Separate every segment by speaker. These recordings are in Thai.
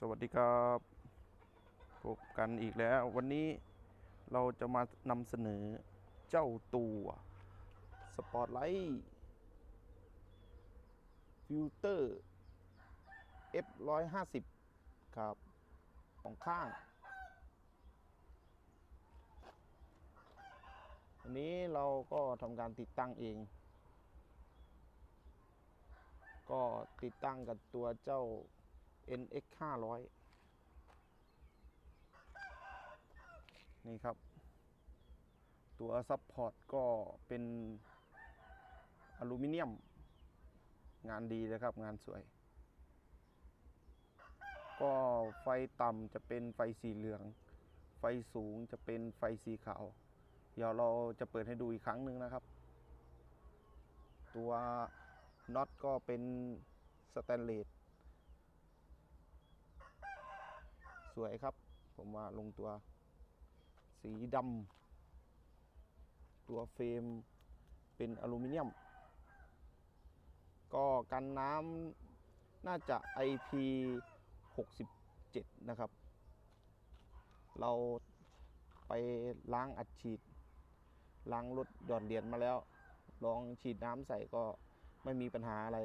Speaker 1: สวัสดีครับพบกันอีกแล้ว วันนี้เราจะมานำเสนอเจ้าตัวสปอตไลท์ฟิลเตอร์ F 1 5 0 ครับของข้าง อันนี้เราก็ทำการติดตั้งเอง ก็ติดตั้งกับตัวเจ้า NX 500 นี่ครับ ตัวซัพพอร์ตก็เป็นอลูมิเนียม งานดีเลยครับ งานสวย ก็ไฟต่ำจะเป็นไฟสีเหลือง ไฟสูงจะเป็นไฟสีขาว เดี๋ยวเราจะเปิดให้ดูอีกครั้งหนึ่งนะครับ ตัวน็อตก็เป็นสแตนเลส สวยครับ ผมว่าลงตัว สีดำตัวเฟรมเป็นอลูมิเนียม ก็กันน้ำน่าจะ IP 67 นะครับ เราไปล้างอัดฉีด ล้างรถหย่อนเหรียญมาแล้ว ลองฉีดน้ำใส่ก็ไม่มีปัญหาอะไร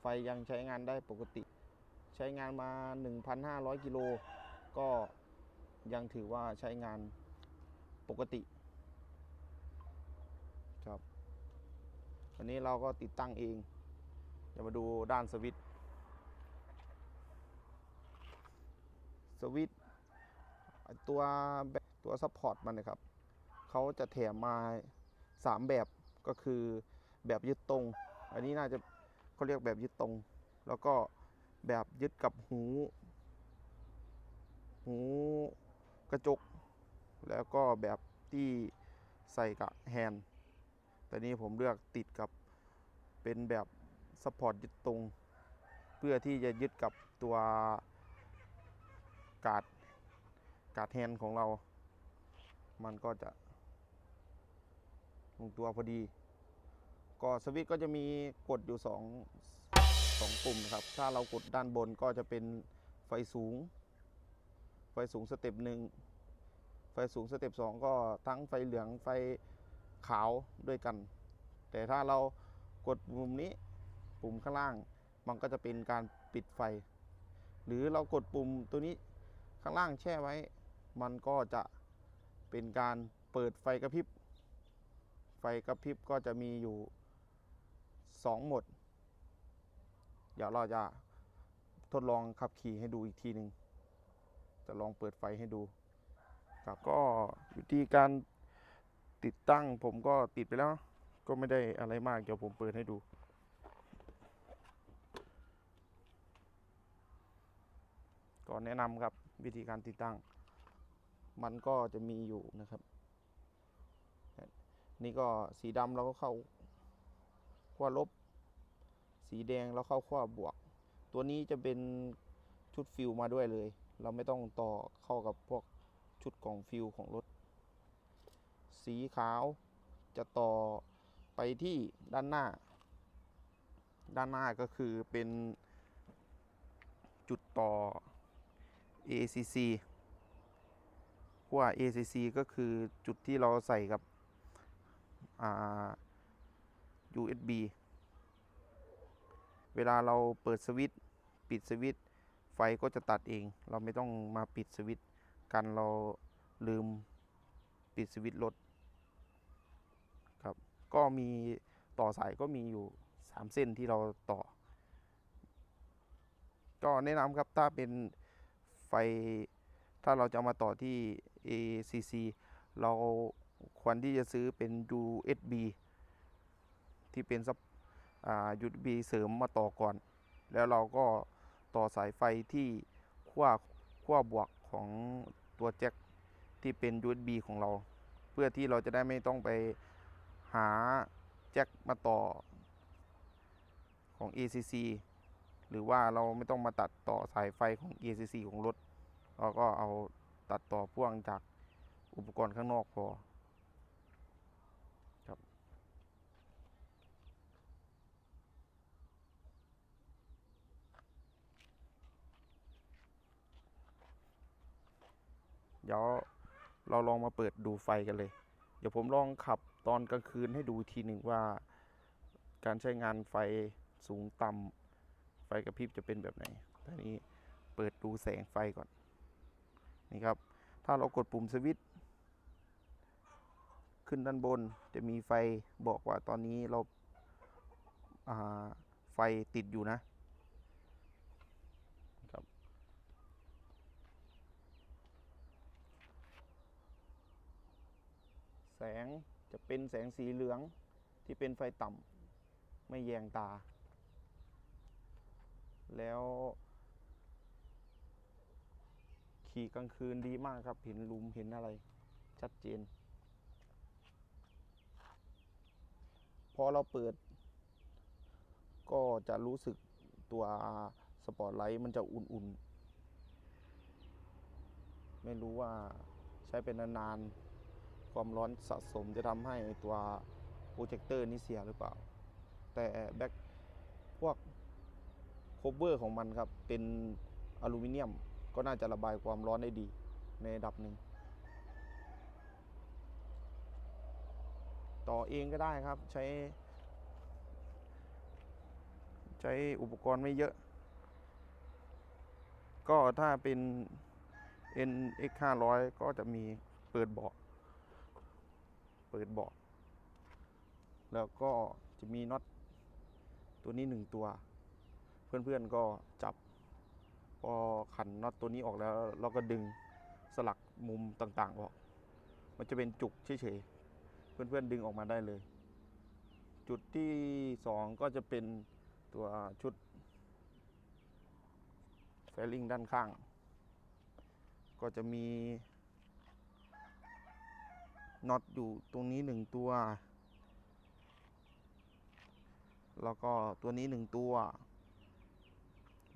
Speaker 1: ไฟยังใช้งานได้ปกติ ใช้งานมา 1,500 กิโล ก็ยังถือว่าใช้งานปกติครับวันนี้เราก็ติดตั้งเองจะมาดูด้านสวิตสวิตตัวตัวซัพพอร์ตมันนะครับเขาจะแถมมา 3 แบบก็คือแบบยึดตรง อันนี้น่าจะเขาเรียกแบบยึดตรง แล้วก็ แบบยึดกับหู หูกระจก แล้วก็แบบที่ใส่กับแฮนด์แต่นี้ผมเลือกติดกับเป็นแบบสปอร์ตยึดตรง เพื่อที่จะยึดกับตัวกาดกาดแฮนด์ของเรา มันก็จะลงตัวพอดี ก็สวิตก็จะมีกดอยู่ส องสองปุ่มครับ ถ้าเรากดด้านบนก็จะเป็นไฟสูง ไฟสูงสเต็ปหนึ่งไฟสูงสเต็ปสองก็ทั้งไฟเหลืองไฟขาวด้วยกัน แต่ถ้าเรากดปุ่มนี้ปุ่มข้างล่าง มันก็จะเป็นการปิดไฟ หรือเรากดปุ่มตัวนี้ข้างล่างแช่ไว้ มันก็จะเป็นการเปิดไฟกระพริบ ไฟกระพริบก็จะมีอยู่ 2 หมด เดี๋ยวเราจะทดลองขับขี่ให้ดูอีกทีหนึ่งจะลองเปิดไฟให้ดูครับก็วิธีการติดตั้งผมก็ติดไปแล้ว ก็ไม่ได้อะไรมากเดี๋ยวผมเปิดให้ดูก็แนะนำครับวิธีการติดตั้ง มันก็จะมีอยู่นะครับ นี่ก็สีดำเราก็เข้าขั้วลบ สีแดงเราเข้าขั้วบวก ตัวนี้จะเป็นชุดฟิลมาด้วยเลย เราไม่ต้องต่อเข้ากับพวกชุดกล่องฟิลของรถ สีขาวจะต่อไปที่ด้านหน้า ด้านหน้าก็คือเป็นจุดต่อ ACC ขั้ว ACC ก็คือจุดที่เราใส่กับอ่า USB เวลาเราเปิดสวิตช์ปิดสวิตช์ไฟก็จะตัดเอง เราไม่ต้องมาปิดสวิตช์กันเราลืมปิดสวิตช์รถครับ ก็มีต่อสายก็มีอยู่ 3 เส้นที่เราต่อ ก็แนะนำครับถ้าเป็นไฟ ถ้าเราจะามาต่อที่ ACC เราควรที่จะซื้อเป็น USB ที่เป็นซั บอ่า USB เสริมมาต่อก่อน แล้วเราก็ต่อสายไฟที่ขั้วขั้วบวกของตัวแจ็คที่เป็น USB ของเรา เพื่อที่เราจะได้ไม่ต้องไปหาแจ็คมาต่อของ ACC หรือว่าเราไม่ต้องมาตัดต่อสายไฟของ ACC ของรถ เราก็เอาตัดต่อพ่วงจากอุปกรณ์ข้างนอกพอ ครับ ก เดี๋ยวเราลองมาเปิดดูไฟกันเลย เดี๋ยวผมลองขับตอนกลางคืนให้ดูทีหนึ่งว่า การใช้งานไฟสูงต่ำไฟกระพริบจะเป็นแบบไหนตอนนี้เปิดดูแสงไฟก่อน นี่ครับ ถ้าเรากดปุ่มสวิตช์ขึ้นด้านบนจะมีไฟบอกว่าตอนนี้เราาไฟติดอยู่นะ ครับ แส งจะเป็นแสงสีเหลืองที่เป็นไฟต่ำไม่แยงตา แล้วขี่กลางคืนดีมากครับ เห็นลุมเห็นอะไรชัดเจน พอเราเปิด ก็จะรู้สึกตัวสปอตไลท์มันจะอุ่นๆ ไม่รู้ว่าใช้เป็นนานๆ ความร้อนสะสมจะทำให้ตัวโปรเจคเตอร์นี้เสียหรือเปล่า แต่แบ็คพวกโคเวอร์ของมันครับ เป็นอลูมิเนียมก็น่าจะระบายความร้อนได้ดีในระดับหนึ่ง ต่อเองก็ได้ครับใช้ ใช้อุปกรณ์ไม่เยอะ ก็ถ้าเป็น NX 500 ก็จะมีเปิดเบาะ เปิดเบาะแล้วก็จะมีน็อตตัวนี้หนึ่งตัว เพื่อนๆก็จับพอขันน็อตตัวนี้ออกแล้ว เราก็ดึงสลักมุมต่างๆออก มันจะเป็นจุกเฉยๆเพื่อนๆดึงออกมาได้เลย จุดที่สองก็จะเป็นตัวชุดแฟลิงด้านข้าง ก็จะมี น็อตอยู่ตรงนี้หนึ่งตัว แล้วก็ตัวนี้หนึ่งตัว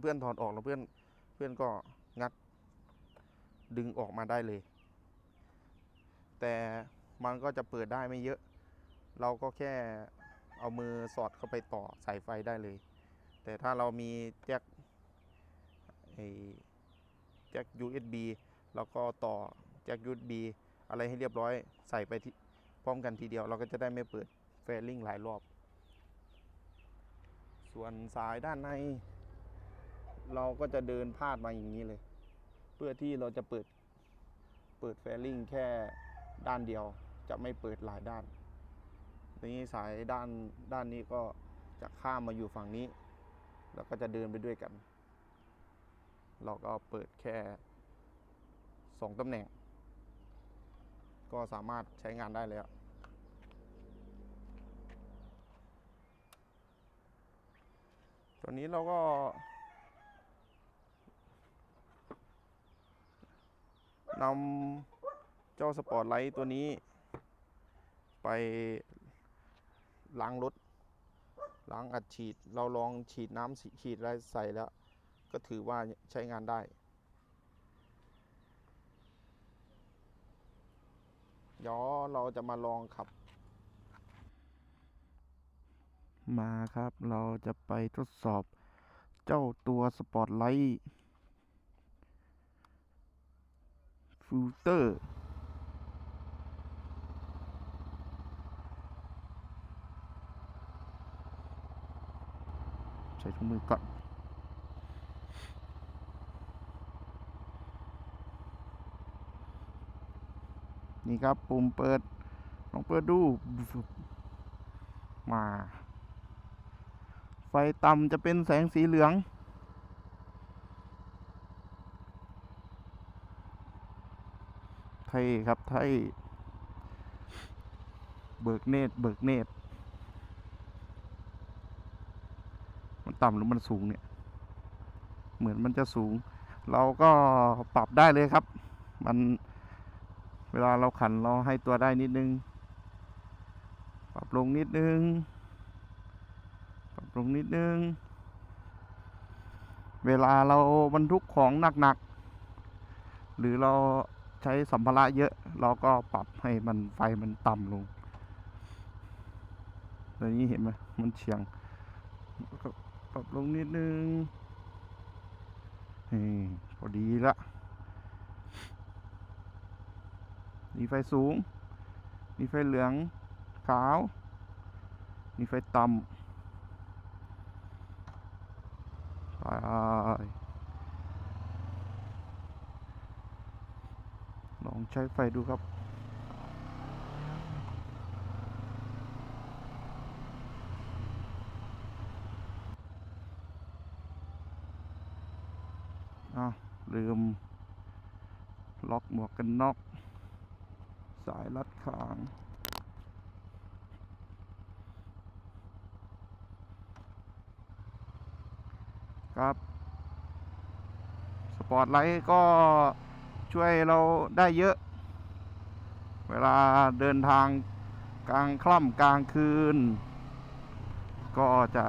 Speaker 1: เพื่อนๆถอดออกแล้วเพื่อนเพื่อนก็งัด ดึงออกมาได้เลย แต่มันก็จะเปิดได้ไม่เยอะ เราก็แค่เอามือสอดเข้าไปต่อสายไฟได้เลย แต่ถ้าเรามีแจ็คไอ้แจ็ค USB แล้วก็ต่อแจ็ค USB อะไรให้เรียบร้อยใส่ไปที่พร้อมกันทีเดียว เราก็จะได้ไม่เปิดแฟลิงหลายรอบ ส่วนสายด้านใน เราก็จะเดินพาดมาอย่างนี้เลย เพื่อที่เราจะเปิดเปิดแฟลิงแค่ด้านเดียว จะไม่เปิดหลายด้านนี้สายด้านด้านนี้ก็จะข้ามมาอยู่ฝั่งนี้ แล้วก็จะเดินไปด้วยกัน เราก็เปิดแค่สองตำแหน่ง ก็สามารถใช้งานได้แล้วตอนนี้เราก็ นำเจ้าสปอร์ตไลท์ตัวนี้ ไปล้างรถล้างอัดฉีด เราลองฉีดน้ำฉีดอะไรใส่แล้ว ก็ถือว่าใช้งานได้ เดี๋ยวเราจะมาลองขับ มาครับเราจะไปทดสอบเจ้าตัวสปอร์ตไลท์ฟิลเตอร์ใส่ถุงมือก่อน นี่ครับปุ่มเปิดลองเปิดดูมา ไฟต่ำจะเป็นแสงสีเหลือง ไทยครับไทย เบิกเนตรเบิกเนตรมันต่ำหรือมันสูงเนี่ย เหมือนมันจะสูง เราก็ปรับได้เลยครับ มัน ลาเราขันเราให้ตัวได้นิดนึง ปรับลงนิดนึง ปรับลงนิดนึง เวลาเราบรรทุกของหนักๆ หรือเราใช้สัมภาระเยอะ เราก็ปรับให้มันไฟมันต่ำลงตอนนี้เห็นไหมมันเฉียงปรับลงนิดนึงพอดีละ มีไฟสูง มีไฟเหลืองขาว มีไฟต่ำไปลองใช้ไฟดูครับอ้าวลืมล็อกหมวกกันน็อกายรัดขางครับ สปอร์ตไลท์ก็ช่วยเราได้เยอะ เวลาเดินทางกลางค่ำกลางคืน ก็จะ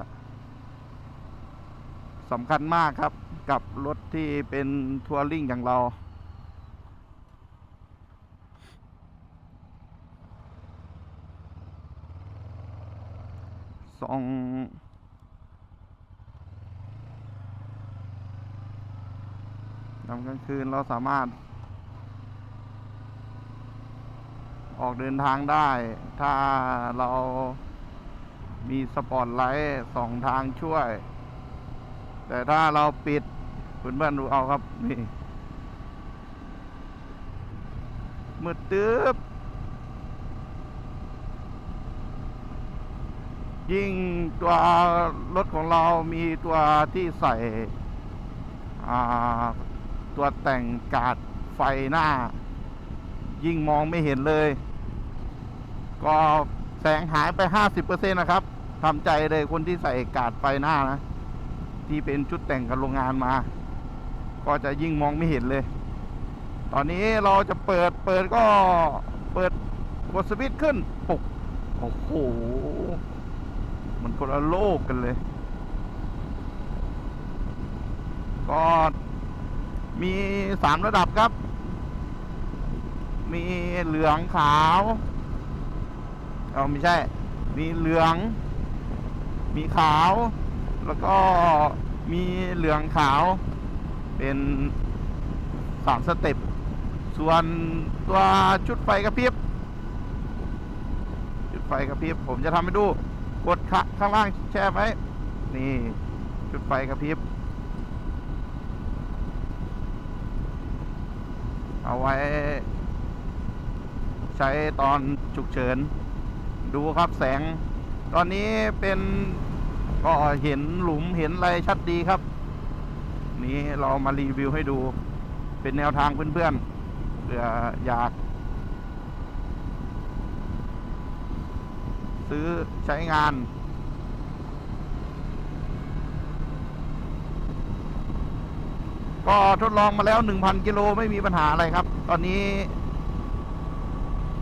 Speaker 1: สำคัญมากครับกับรถที่เป็นทัวริงอย่างเรา ส่ องยามกลางคืนเราสามารถ ออกเดินทางได้ ถ้าเรามีสปอตไลท์สองทางช่วย แต่ถ้าเราปิดคุณเพื่อนดูเอาครับ นี่มืดตึ๊บ ยิ่งตัวรถของเรามีตัวที่ใส่ตัวแต่งกาดไฟหน้า ยิ่งมองไม่เห็นเลย ก็แสงหายไป 50%นะครับทำใจเลยคนที่ใส่กาดไฟหน้านะ ที่เป็นชุดแต่งกับโรงงานมา ก็จะยิ่งมองไม่เห็นเลย ตอนนี้เราจะเปิดเปิดก็เปิดกดสวิตช์ขึ้นปุกโอ้โห มันคนละโลกกันเลย ก็มีสามระดับครับ มีเหลืองขาวเอาไม่ใช่ มีเหลือง มีขาว แล้วก็มีเหลืองขาว เป็นสามสเต็ป ส่วนตัวชุดไฟกระพริบจุดไฟกระพริบ ผมจะทำให้ดู กดขะข้างล่างแช่ไว้ นี่จุดไฟกระพริบ เอาไว้ ใช้ตอนฉุกเฉิน ดูครับแสง ตอนนี้เป็นก็เห็นหลุมเห็นอะไรชัดดีครับ นี้เรามารีวิวให้ดู เป็นแนวทางเพื่อนๆเผื่ออยาก ซื้อใช้งาน ก็ทดลองมาแล้ว 1,000 กิโลไม่มีปัญหาอะไรครับ ตอนนี้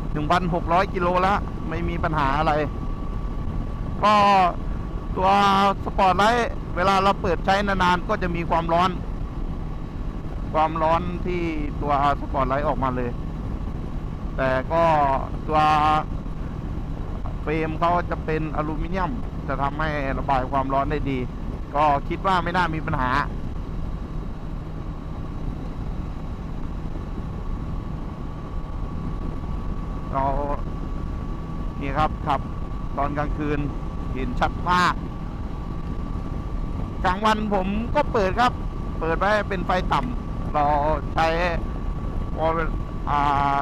Speaker 1: 1,600 กิโลแล้ว ไม่มีปัญหาอะไร ก็ตัวสปอร์ตไลท์เวลาเราเปิดใช้นานๆก็จะมีความร้อน ความร้อนที่ตัวสปอร์ตไลท์ออกมาเลย แต่ก็ตัว รมเขาจะเป็นอลูมิเนียม จะทำให้ระบายความร้อนได้ดี ก็คิดว่าไม่น่ามีปัญหา เรานี่ครับขับตอนกลางคืนเห็นชัดมาก กลางวันผมก็เปิดครับ เปิดไว้เป็นไฟต่ำเราใช้พอ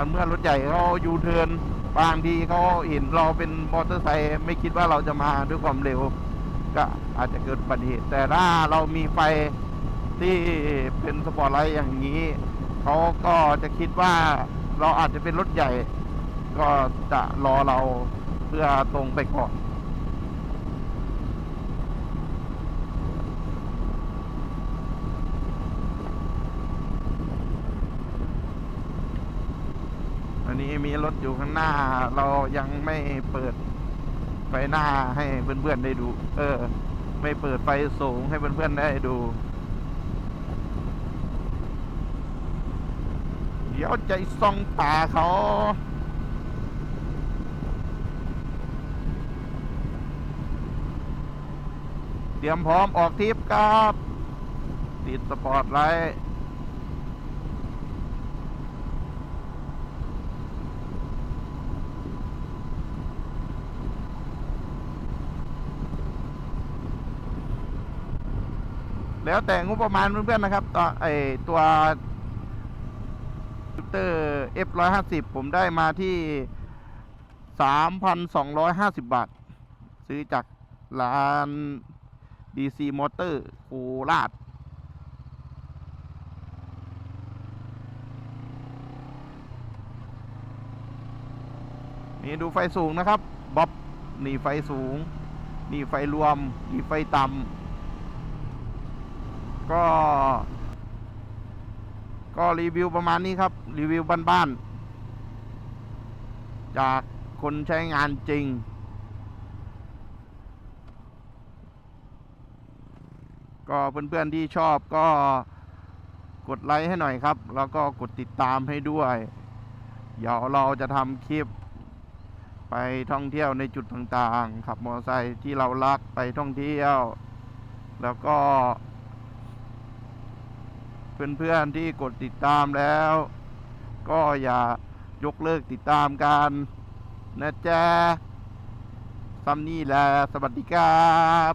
Speaker 1: เมื่อรถใหญ่เขายูเทิร์น บางทีเขาเห็นเราเป็นมอเตอร์ไซค์ไม่คิดว่าเราจะมาด้วยความเร็ว ก็อาจจะเกิดอุบัติเหตุแต่ถ้าเรามีไฟที่เป็นสปอร์ตไลท์อย่างนี้เขาก็จะคิดว่าเราอาจจะเป็นรถใหญ่ ก็จะรอเราเพื่อตรงไปก่อน อั นี้มีรถอยู่ข้างหน้า เรายังไม่เปิดไฟหน้าให้เพื่อนๆได้ดู เออ ไม่เปิดไฟสูงให้เพื่อนๆได้ดู เดี๋ยวใจส่องตาเขาเตรียมพร้อมออกทริปครับ ติดสปอร์ตไลท์
Speaker 2: แล้วแต่งบประมาณเพื่อนๆนะครับตัวไอตัวเตอร์ F 1 5 0 ผมได้มาที่ 3,250 บาท ซื้อจากร้าน DC Motor โคราชนี่ดูไฟสูงนะครับบ๊อบนี่ไฟสูง นี่ไฟรวม นี่ไฟต่ำ ก็ ก็รีวิวประมาณนี้ครับ รีวิวบ้านๆ จากคนใช้งานจริง ก็เพื่อนๆที่ชอบก็กดไลค์ให้หน่อยครับ แล้วก็กดติดตามให้ด้วย เดี๋ยวเราจะทำคลิป ไปท่องเที่ยวในจุดต่างๆ ขับมอเตอร์ไซค์ที่เรารักไปท่องเที่ยว แล้วก็ เพื่อนๆที่กดติดตามแล้ว ก็อย่ายกเลิกติดตามกันนะจ๊ะซัมนี่แหละสวัสดีครับ